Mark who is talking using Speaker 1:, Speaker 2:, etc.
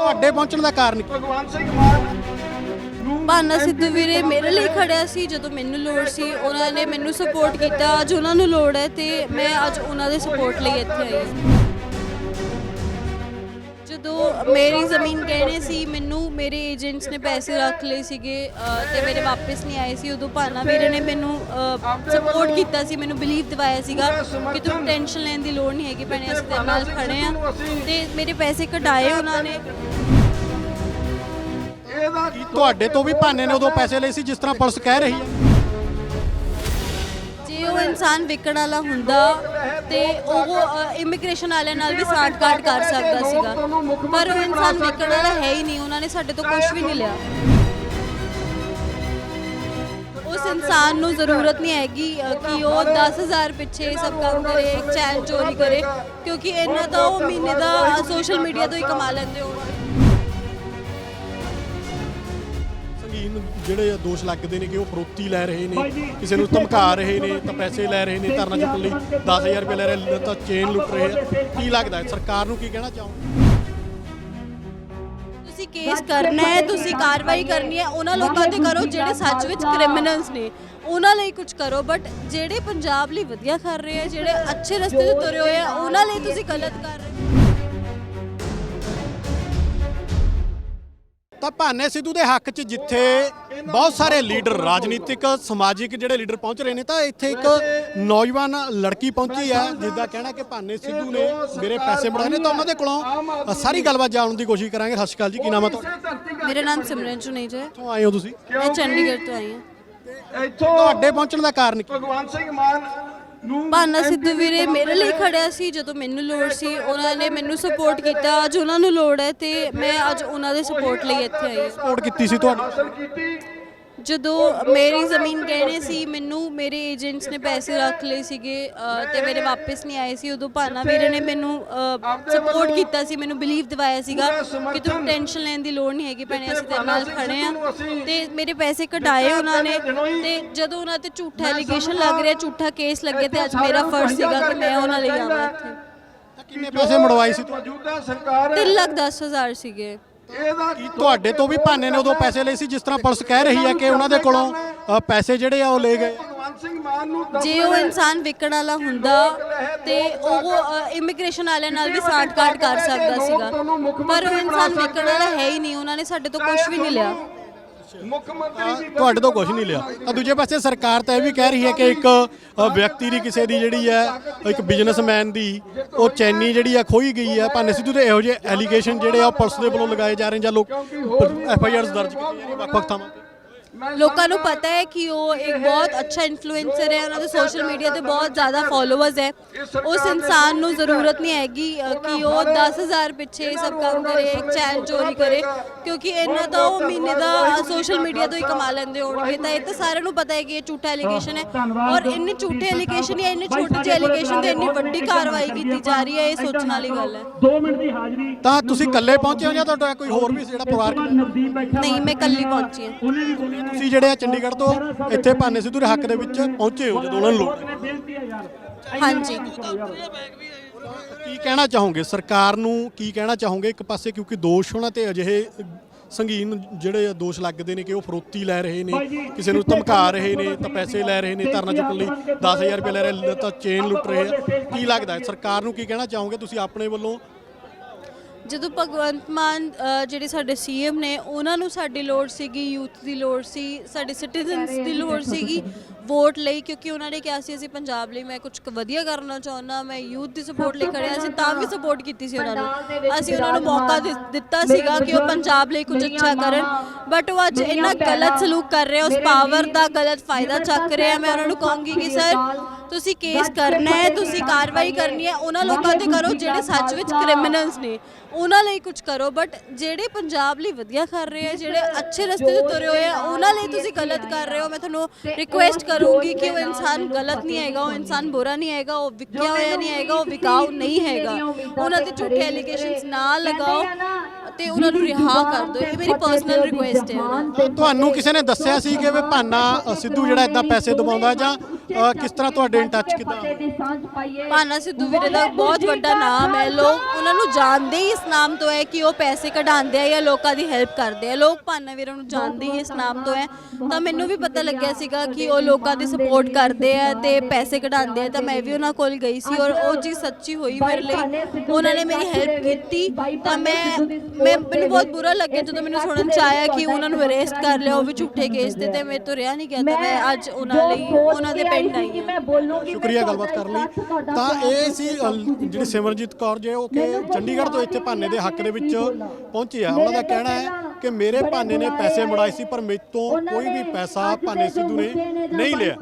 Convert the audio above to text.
Speaker 1: ਤੁਹਾਡੇ ਪਹੁੰਚਣ ਦਾ ਕਾਰਨ ਕੀ?
Speaker 2: ਭਗਵੰਤ ਸਿੰਘ ਮਾਨ ਨੂੰ
Speaker 3: ਭਾਨਾ ਸਿੱਧੂ ਵੀਰੇ ਮੇਰੇ ਲਈ ਖੜਿਆ ਸੀ ਜਦੋਂ ਮੈਨੂੰ ਲੋੜ ਸੀ ਉਹਨਾਂ ਨੇ ਮੈਨੂੰ ਸਪੋਰਟ ਕੀਤਾ। ਅੱਜ ਉਹਨਾਂ ਨੂੰ ਲੋੜ ਹੈ ਤੇ ਮੈਂ ਅੱਜ ਉਹਨਾਂ ਦੇ ਸਪੋਰਟ ਲਈ ਇੱਥੇ ਆਈ ਹਾਂ। ਜਦੋਂ ਮੇਰੀ ਜ਼ਮੀਨ ਗਹਿਣੇ ਸੀ ਮੈਨੂੰ ਮੇਰੇ ਏਜੰਟਸ ਨੇ ਪੈਸੇ ਰੱਖ ਲਏ ਸੀਗੇ ਅਹ, ਤੇ ਮੇਰੇ ਵਾਪਸ ਨਹੀਂ ਆਏ ਸੀ। ਉਦੋਂ ਭਾਨਾ ਵੀਰੇ ਨੇ ਮੈਨੂੰ ਸਪੋਰਟ ਕੀਤਾ ਸੀ ਮੈਨੂੰ ਬਲੀਵ ਦਿਵਾਇਆ ਸੀਗਾ ਕਿ ਤੂੰ ਟੈਨਸ਼ਨ ਲੈਣ ਦੀ ਲੋੜ ਨਹੀਂ ਹੈਗੀ ਭੈਣੇ ਅਸੀਂ ਤੇਰੇ ਨਾਲ ਖੜੇ ਆ। ਤੇ ਮੇਰੇ ਪੈਸੇ ਕਢਾਏ ਉਹਨਾਂ ਨੇ।
Speaker 1: ਤੁਹਾਡੇ ਤੋਂ ਵੀ ਭਾਨੇ ਨੇ ਉਦੋਂ ਪੈਸੇ ਲਏ ਸੀ ਜਿਸ ਤਰ੍ਹਾਂ ਪੁਲਿਸ ਕਹਿ ਰਹੀ ਹੈ।
Speaker 3: ਉਹ ਇਨਸਾਨ ਵਿਕਣ ਵਾਲਾ ਹੁੰਦਾ ਤੇ ਉਹ ਇਮੀਗ੍ਰੇਸ਼ਨ ਵਾਲਿਆਂ ਨਾਲ ਵੀ ਸਾਠ ਕਾਟ ਕਰ ਸਕਦਾ ਸੀਗਾ। ਪਰ ਉਹ ਇਨਸਾਨ ਵਿਕਣ ਵਾਲਾ ਹੈ ਹੀ ਨਹੀਂ, ਉਹਨਾਂ ਨੇ ਸਾਡੇ ਤੋਂ ਕੁਝ ਵੀ ਨਹੀਂ ਲਿਆ। ਉਸ ਇਨਸਾਨ ਨੂੰ ਜ਼ਰੂਰਤ ਨਹੀਂ ਹੈਗੀ ਕਿ ਉਹ 10000 ਪਿੱਛੇ ਸਭ ਕੰਮ ਕਰੇ, ਇੱਕ ਚੈਨ ਚੋਰੀ ਕਰੇ, ਕਿਉਂਕਿ ਇਹਨਾਂ ਦਾ ਉਹ ਮਹੀਨੇ ਦਾ ਸੋਸ਼ਲ ਮੀਡੀਆ ਤੋਂ ਹੀ ਕਮਾ ਲੈਂਦੇ ਹੋ
Speaker 1: ਸੰਗੀਨ ਜਿਹੜੇ ਦੋਸ਼ ਲੱਗਦੇ ਨੇ ਕਿ ਉਹ ਫਰੋਤੀ ਲੈ ਰਹੇ ਨੇ ਕਿਸੇ ਨੂੰ ਧਮਕਾ ਰਹੇ ਨੇ ਤਾਂ ਪੈਸੇ ਲੈ ਰਹੇ ਨੇ ਧਰਨਾ ਚੁੱਕਣ ਲਈ 10000 ਰੁਪਏ ਲੈ ਰਹੇ ਨੇ, ਤਾਂ ਚੇਨ ਲੁੱਟ ਰਹੇ ਆ। ਕੀ ਲੱਗਦਾ ਹੈ? ਸਰਕਾਰ ਨੂੰ ਕੀ ਕਹਿਣਾ ਚਾਹੋਗੇ?
Speaker 3: ਤੁਸੀਂ ਕੇਸ ਕਰਨਾ ਹੈ ਤੁਸੀਂ ਕਾਰਵਾਈ ਕਰਨੀ ਹੈ ਉਹਨਾਂ ਲੋਕਾਂ ਤੇ ਕਰੋ ਜਿਹੜੇ ਸੱਚ ਵਿੱਚ ਕ੍ਰਿਮੀਨਲਸ ਨੇ ਉਹਨਾਂ ਲਈ ਕੁਝ ਕਰੋ ਬਟ ਜਿਹੜੇ ਪੰਜਾਬ ਲਈ ਵਧੀਆ ਕਰ ਰਹੇ ਆ ਜਿਹੜੇ ਅੱਛੇ ਰਸਤੇ ਤੇ ਤੁਰੇ ਹੋਏ ਆ ਉਹਨਾਂ ਲਈ ਤੁਸੀਂ ਗਲਤ ਕਰ ਰਹੇ
Speaker 1: ਭਾਨੇ ਸਿੱਧੂ ਦੇ ਹੱਕ 'ਚ ਜਿੱਥੇ ਬਹੁਤ ਸਾਰੇ ਲੀਡਰ ਰਾਜਨੀਤਿਕ ਸਮਾਜਿਕ ਜਿਹੜੇ ਲੀਡਰ ਪਹੁੰਚ ਰਹੇ ਨੇ ਤਾਂ ਇੱਥੇ ਇੱਕ ਨੌਜਵਾਨ ਲੜਕੀ ਪਹੁੰਚੀ ਹੈ ਜਿਸ ਦਾ ਕਹਿਣਾ ਕਿ ਭਾਨੇ ਸਿੱਧੂ ਨੇ ਮੇਰੇ ਪੈਸੇ ਬਣਾਏ ਨੇ ਤਾਂ ਉਹਨਾਂ ਦੇ ਕੋਲੋਂ ਸਾਰੀ ਗੱਲਬਾਤ ਜਾਣਨ ਦੀ ਕੋਸ਼ਿਸ਼ ਕਰਾਂਗੇ। ਸਤਿ ਸ਼੍ਰੀ ਅਕਾਲ ਜੀ ਕੀ ਨਾਮ ਹੈ ਤੁਹਾਡਾ?
Speaker 3: ਮੇਰਾ ਨਾਮ ਸਿਮਰਨ ਚੁਨੇਜਾ ਹੈ
Speaker 1: ਕਿੱਥੋਂ ਆਏ ਹੋ ਤੁਸੀਂ?
Speaker 3: ਮੈਂ ਚੰਡੀਗੜ੍ਹ ਤੋਂ ਆਈ ਹਾਂ।
Speaker 2: ਇੱਥੋਂ
Speaker 1: ਤੁਹਾਡੇ ਪਹੁੰਚਣ ਦਾ ਕਾਰਨ ਕੀ?
Speaker 2: ਭਗਵੰਤ ਸਿੰਘ ਮਾਨ
Speaker 3: ਭਾਨਾ ਸਿੱਧੂ ਵੀਰੇ ਮੇਰੇ ਲਈ ਖੜਿਆ ਸੀ ਜਦੋਂ ਮੈਨੂੰ ਲੋੜ ਸੀ ਉਹਨਾਂ ਨੇ ਮੈਨੂੰ ਸਪੋਰਟ ਕੀਤਾ। ਅੱਜ ਉਹਨਾਂ ਨੂੰ ਲੋੜ ਹੈ ਤੇ ਮੈਂ ਅੱਜ ਉਹਨਾਂ ਦੇ ਸਪੋਰਟ ਲਈ ਇੱਥੇ ਆਈ ਹਾਂ।
Speaker 1: ਸਪੋਰਟ ਕੀਤੀ ਸੀ
Speaker 2: ਕੀਤੀ।
Speaker 3: ਜਦੋਂ ਮੇਰੀ ਜ਼ਮੀਨ ਗਹਿਣੇ ਸੀ ਮੈਨੂੰ ਮੇਰੇ ਏਜੰਟਸ ਨੇ ਪੈਸੇ ਰੱਖ ਲਏ ਸੀਗੇ ਅਹ, ਤੇ ਮੇਰੇ ਵਾਪਸ ਨਹੀਂ ਆਏ ਸੀ ਉਦੋਂ ਭਾਨਾ ਵੀਰੇ ਨੇ ਮੈਨੂੰ ਸਪੋਰਟ ਕੀਤਾ ਸੀ ਮੈਨੂੰ ਬਲੀਵ ਦਿਵਾਇਆ ਸੀਗਾ ਕਿ ਤੂੰ ਟੈਨਸ਼ਨ ਲੈਣ ਦੀ ਲੋੜ ਨਹੀਂ ਹੈਗੀ ਭੈਣੇ ਅਸੀਂ ਤੇਰੇ ਨਾਲ ਖੜੇ ਆ ਤੇ ਮੇਰੇ ਪੈਸੇ ਕਢਾਏ ਉਹਨਾਂ ਨੇ ਤੇ ਜਦੋਂ ਉਹਨਾਂ ਤੇ ਝੂਠਾ ਐਲੀਗੇਸ਼ਨ ਲੱਗ ਰਿਹਾ ਝੂਠਾ ਕੇਸ ਲੱਗੇ ਤੇ ਅੱਜ ਮੇਰਾ ਫਰਜ਼ ਸੀਗਾ ਕਿ ਮੈਂ ਉਹਨਾਂ ਲਈ ਆਵਾਂ ਇੱਥੇ।
Speaker 1: ਤਾਂ ਕਿੰਨੇ ਪੈਸੇ ਮੜਵਾਏ ਸੀ ਤੁਹਾਡੇ
Speaker 2: ਮੌਜੂਦਾ ਸਰਕਾਰ
Speaker 3: 3 ਲੱਖ 10 ਹਜ਼ਾਰ ਸੀਗੇ।
Speaker 2: ਇਹਦਾ
Speaker 1: ਕੀ ਤੁਹਾਡੇ ਤੋਂ ਵੀ ਭਾਨੇ ਨੇ ਉਦੋਂ ਪੈਸੇ ਲਏ ਸੀ ਜਿਸ ਤਰ੍ਹਾਂ ਪੁਲਿਸ ਕਹਿ ਰਹੀ ਹੈ ਕਿ ਉਹਨਾਂ ਦੇ ਕੋਲੋਂ ਅ, ਪੈਸੇ ਜਿਹੜੇ ਆ ਉਹ ਲੈ ਗਏ।
Speaker 2: ਭਗਵੰਤ ਸਿੰਘ ਮਾਨ ਨੂੰ ਦਸ
Speaker 3: ਜੇ ਉਹ ਇਨਸਾਨ ਵਿਕਣ ਵਾਲਾ ਹੁੰਦਾ ਤੇ ਉਹ ਇਮੀਗ੍ਰੇਸ਼ਨ ਵਾਲਿਆਂ ਨਾਲ ਵੀ ਸਾਠ ਕਾਟ ਕਰ ਸਕਦਾ ਸੀਗਾ। ਪਰ ਉਹ ਇਨਸਾਨ ਵਿਕਣ ਵਾਲਾ ਹੈ। ਹੀ ਨਹੀਂ ਉਹਨਾਂ ਨੇ ਸਾਡੇ ਤੋਂ ਕੁਝ ਵੀ ਨਹੀਂ ਲਿਆ।
Speaker 2: ਮੁੱਖ ਮੰਤਰੀ ਦੀ
Speaker 1: ਤੁਹਾਡੇ ਤੋਂ ਕੁਝ ਨਹੀਂ ਲਿਆ। ਤਾਂ ਦੂਜੇ ਪਾਸੇ ਸਰਕਾਰ ਤਾਂ ਇਹ ਵੀ ਕਹਿ ਰਹੀ ਹੈ ਕਿ ਇੱਕ ਵਿਅਕਤੀ ਦੀ ਕਿਸੇ ਦੀ ਜਿਹੜੀ ਹੈ ਇੱਕ ਬਿਜ਼ਨਸਮੈਨ ਦੀ ਉਹ ਚੈਨੀ ਜਿਹੜੀ ਆ ਖੋਈ ਗਈ ਹੈ ਭਾਨੇ ਸਿੱਧੂ ਦੇ ਇਹੋ ਜਿਹੇ ਐਲੀਗੇਸ਼ਨ ਜਿਹੜੇ ਆ ਪੁਲਿਸ ਦੇ ਵੱਲੋਂ ਲਗਾਏ ਜਾ ਰਹੇ ਨੇ ਜਾਂ ਲੋਕ ਐਫ ਆਈ ਆਰਸ ਦਰਜ ਕੀਤੀਆਂ ਜਾ ਰਹੀਆਂ ਵੱਖ-ਵੱਖ ਥਾਵਾਂ ਤੇ।
Speaker 3: ਲੋਕਾਂ ਨੂੰ ਪਤਾ ਹੈ ਕਿ ਉਹ ਇੱਕ ਬਹੁਤ ਅੱਛਾ ਇਨਫਲੂਐਂਸਰ ਹੈ ਉਹਨਾਂ ਦੇ ਸੋਸ਼ਲ ਮੀਡੀਆ ਤੇ ਬਹੁਤ ਜ਼ਿਆਦਾ ਫਾਲੋਅਰਸ ਹੈ। ਉਸ ਇਨਸਾਨ ਨੂੰ ਜ਼ਰੂਰਤ ਨਹੀਂ ਹੈਗੀ ਕਿ ਉਹ 10000 ਪਿੱਛੇ ਸਭ ਕੰਮ ਕਰੇ ਇੱਕ ਚੈਨ ਚੋਰੀ ਕਰੇ ਕਿਉਂਕਿ ਇਹਨਾਂ ਦਾ ਉਹ ਮਹੀਨੇ ਦਾ ਸੋਸ਼ਲ ਮੀਡੀਆ ਤੋਂ ਹੀ ਕਮਾ ਲੈਂਦੇ ਹੋਣਗੇ ਤਾਂ ਇਹ ਤਾਂ ਸਾਰਿਆਂ ਨੂੰ ਪਤਾ ਹੈ ਕਿ ਇਹ ਝੂਠਾ ਐਲੀਗੇਸ਼ਨ ਹੈ। ਔਰ ਇੰਨੇ ਝੂਠੇ ਐਲੀਗੇਸ਼ਨ ਜਾਂ ਇੰਨੇ ਛੋਟੇ ਜਿਹੇ ਐਲੀਗੇਸ਼ਨ ਤੇ ਇੰਨੀ ਵੱਡੀ ਕਾਰਵਾਈ ਕੀਤੀ ਜਾ ਰਹੀ ਹੈ ਇਹ ਸੋਚਣ ਵਾਲੀ ਗੱਲ ਹੈ।
Speaker 4: 2 ਮਿੰਟ ਦੀ ਹਾਜ਼ਰੀ।
Speaker 1: ਤਾਂ ਤੁਸੀਂ ਇਕੱਲੇ ਪਹੁੰਚੇ ਹੋ ਜਾਂ ਤੁਹਾਡਾ ਕੋਈ ਹੋਰ ਵੀ ਜਿਹੜਾ ਪਰਿਵਾਰ
Speaker 3: ਨਹੀਂ ਮੈਂ ਕੱਲੀ ਪਹੁੰਚੀ ਹਾਂ
Speaker 4: ਉਹਨੇ ਵੀ ਬੋਲਿਆ
Speaker 1: ਤੁਸੀਂ ਜਿਹੜੇ ਆ ਚੰਡੀਗੜ੍ਹ ਤੋਂ ਇੱਥੇ ਭਾਨੇ ਸਿੱਧੂ ਦੇ ਹੱਕ ਦੇ ਵਿੱਚ ਪਹੁੰਚੇ ਹੋ ਜਦੋਂ ਉਹਨਾਂ ਨੂੰ ਲੋੜ
Speaker 3: ਹਾਂਜੀ।
Speaker 1: ਕੀ ਕਹਿਣਾ ਚਾਹੋਗੇ? ਸਰਕਾਰ ਨੂੰ ਕੀ ਕਹਿਣਾ ਚਾਹੋਗੇ? ਇੱਕ ਪਾਸੇ ਕਿਉਂਕਿ ਦੋਸ਼ ਹੋਣਾ ਤੇ ਅਜਿਹੇ ਸੰਗੀਨ ਜਿਹੜੇ ਦੋਸ਼ ਲੱਗਦੇ ਨੇ ਕਿ ਉਹ ਫਰੋਤੀ ਲੈ ਰਹੇ ਨੇ ਕਿਸੇ ਨੂੰ ਧਮਕਾ ਰਹੇ ਨੇ ਤਾਂ ਪੈਸੇ ਲੈ ਰਹੇ ਨੇ ਧਰਨਾ ਚੁੱਕਣ ਲਈ 10000 ਰੁਪਏ ਲੈ ਰਹੇ ਨੇ, ਤਾਂ ਚੇਨ ਲੁੱਟ ਰਹੇ ਆ। ਕੀ ਲੱਗਦਾ ਹੈ? ਸਰਕਾਰ ਨੂੰ ਕੀ ਕਹਿਣਾ ਚਾਹੋਗੇ? ਤੁਸੀਂ ਆਪਣੇ ਵੱਲੋਂ
Speaker 3: ਜਦੋਂ ਭਗਵੰਤ ਮਾਨ ਅ, ਜਿਹੜੇ ਸਾਡੇ ਸੀਐਮ ਨੇ ਉਹਨਾਂ ਨੂੰ ਸਾਡੀ ਲੋੜ ਸੀਗੀ ਯੂਥ ਦੀ ਲੋੜ ਸੀ ਸਾਡੇ ਸਿਟੀਜ਼ਨਸ ਦੀ ਲੋੜ ਸੀਗੀ ਵੋਟ ਲਈ ਕਿਉਂਕਿ ਉਹਨਾਂ ਨੇ ਕਿਹਾ ਸੀ ਅਸੀਂ ਪੰਜਾਬ ਲਈ ਮੈਂ ਕੁਝ ਵਧੀਆ ਕਰਨਾ ਚਾਹੁੰਦਾ ਮੈਂ ਯੂਥ ਦੀ ਸਪੋਰਟ ਲਈ ਖੜਿਆ ਸੀ ਤਾਂ ਵੀ ਸਪੋਰਟ ਕੀਤੀ ਸੀ ਉਹਨਾਂ ਨੂੰ। ਅਸੀਂ ਉਹਨਾਂ ਨੂੰ ਮੌਕਾ ਦਿੱਤਾ ਸੀਗਾ ਕਿ ਉਹ ਪੰਜਾਬ ਲਈ ਕੁਝ ਅੱਛਾ ਕਰਨ ਬਟ ਉਹ ਅੱਜ ਇੰਨਾ ਗਲਤ ਸਲੂਕ ਕਰ ਰਹੇ ਉਸ ਪਾਵਰ ਦਾ ਗਲਤ ਫਾਇਦਾ ਚੱਕ ਰਹੇ ਆ ਮੈਂ ਉਹਨਾਂ ਨੂੰ ਕਹੂੰਗੀ ਕਿ ਸਰ ਤੁਸੀਂ ਕੇਸ ਕਰਨਾ ਹੈ ਤੁਸੀਂ ਕਾਰਵਾਈ ਕਰਨੀ ਹੈ ਉਹਨਾਂ ਲੋਕਾਂ ਤੇ ਕਰੋ ਜਿਹੜੇ ਸੱਚ ਵਿੱਚ ਕ੍ਰਿਮੀਨਲਸ ਨੇ ਉਹਨਾਂ ਲਈ ਕੁਝ ਕਰੋ ਬਟ ਜਿਹੜੇ ਪੰਜਾਬ ਲਈ ਵਧੀਆ ਕਰ ਰਹੇ ਆ ਜਿਹੜੇ ਅੱਛੇ ਰਸਤੇ ਤੇ ਤੁਰੇ ਹੋਏ ਆ ਉਹਨਾਂ ਲਈ ਤੁਸੀਂ ਗਲਤ ਕਰ ਰਹੇ ਹੋ ਮੈਂ ਤੁਹਾਨੂੰ ਰਿਕੁਐਸਟ ਕਰੂੰਗੀ ਕਿ ਉਹ ਇਨਸਾਨ ਗਲਤ ਨਹੀਂ ਹੈਗਾ ਉਹ ਇਨਸਾਨ ਬੁਰਾ ਨਹੀਂ ਹੈਗਾ ਉਹ ਵਿਕਿਆ ਹੋਇਆ ਨਹੀਂ ਹੈਗਾ ਉਹ ਵਿਕਾਊ ਨਹੀਂ ਹੈਗਾ ਉਹਨਾਂ ਤੇ ਝੂਠੇ ਐਲੀਗੇਸ਼ਨਸ ਨਾ ਲਗਾਓ ਤੇ ਉਹਨਾਂ ਨੂੰ ਰਿਹਾ ਕਰ ਦਿਓ ਇਹ ਮੇਰੀ ਪਰਸਨਲ ਰਿਕੁਐਸਟ ਹੈ।
Speaker 1: ਤੁਹਾਨੂੰ ਕਿਸੇ ਨੇ ਦੱਸਿਆ ਸੀ ਕਿ ਵੀ ਭਾਨਾ ਸਿੱਧੂ ਜਿਹੜਾ ਇਦਾਂ ਪੈਸੇ ਦਬਾਉਂਦਾ ਜਾਂ ਅ, ਕਿਸ ਤਰ੍ਹਾਂ ਤੁਹਾਡੇ touch ਕਿੱਦਾਂ?
Speaker 3: ਭਾਨਾ ਸਿੱਧੂ ਵੀਰੇ ਦਾ ਬਹੁਤ ਵੱਡਾ ਨਾਮ ਹੈ। ਲੋਕ ਉਹਨਾਂ ਨੂੰ ਜਾਣਦੇ ਹੀ ਇਸ ਨਾਮ ਤੋਂ ਹੈ ਕਿ ਉਹ ਪੈਸੇ ਕਢਾਉਂਦੇ ਆ ਜਾਂ ਲੋਕਾਂ ਦੀ ਹੈਲਪ ਕਰਦੇ ਆ। ਲੋਕ ਭਾਨਾ ਵੀਰੇ ਨੂੰ ਜਾਣਦੇ ਹੀ ਇਸ ਨਾਮ ਤੋਂ ਹੈ। ਤਾਂ ਮੈਨੂੰ ਵੀ ਪਤਾ ਲੱਗਿਆ ਸੀਗਾ ਕਿ ਉਹ ਲੋਕਾਂ ਦੀ ਸਪੋਰਟ ਕਰਦੇ ਆ ਤੇ ਪੈਸੇ ਕਢਾਉਂਦੇ ਆ। ਤਾਂ ਮੈਂ ਵੀ ਉਹਨਾਂ ਕੋਲ ਗਈ ਸੀ ਔਰ ਉਹ ਚੀਜ਼ ਸੱਚੀ ਹੋਈ ਮੇਰੇ ਲਈ। ਉਹਨਾਂ ਨੇ ਮੇਰੀ ਹੈਲਪ ਕੀਤੀ। ਤਾਂ ਮੈਂ ਮੈਂ ਮੈਨੂੰ ਬਹੁਤ ਬੁਰਾ ਲੱਗਿਆ ਜਦੋਂ ਮੈਨੂੰ ਸੁਣਨ ਚ ਆਇਆ ਕਿ ਉਹਨਾਂ ਨੂੰ ਅਰੈਸਟ ਕਰ ਲਿਆ ਉਹ ਵੀ ਝੂਠੇ ਕੇਸ ਤੇ ਤੇ ਮੇਰੇ ਤੋਂ ਰਿਹਾ ਨਹੀਂ ਗਿਆ। ਤਾਂ ਮੈਂ ਅੱਜ ਉਹਨਾਂ ਲਈ ਉਹਨਾਂ ਦੇ ਪਿੰਡ ਆਈ ਹਾਂ
Speaker 1: ਸ਼ੁਕਰੀਆ ਗੱਲਬਾਤ ਕਰਨ ਲਈ। ਤਾਂ ਇਹ ਸੀ ਅ, ਜਿਹੜੀ ਸਿਮਰਜੀਤ ਕੌਰ ਜੇ ਉਹ ਕਿ ਚੰਡੀਗੜ੍ਹ ਤੋਂ ਇੱਥੇ ਭਾਨੇ ਦੇ ਹੱਕ ਦੇ ਵਿੱਚ ਪਹੁੰਚੀ ਆ। ਉਹਨਾਂ ਦਾ ਕਹਿਣਾ ਹੈ ਕਿ ਮੇਰੇ ਭਾਨੇ ਨੇ ਪੈਸੇ ਮੁੜਾਏ ਸੀ ਪਰ ਮੇਰੇ ਤੋਂ ਕੋਈ ਵੀ ਪੈਸਾ ਭਾਨੇ ਸਿੱਧੂ ਨੇ ਨਹੀਂ ਲਿਆ।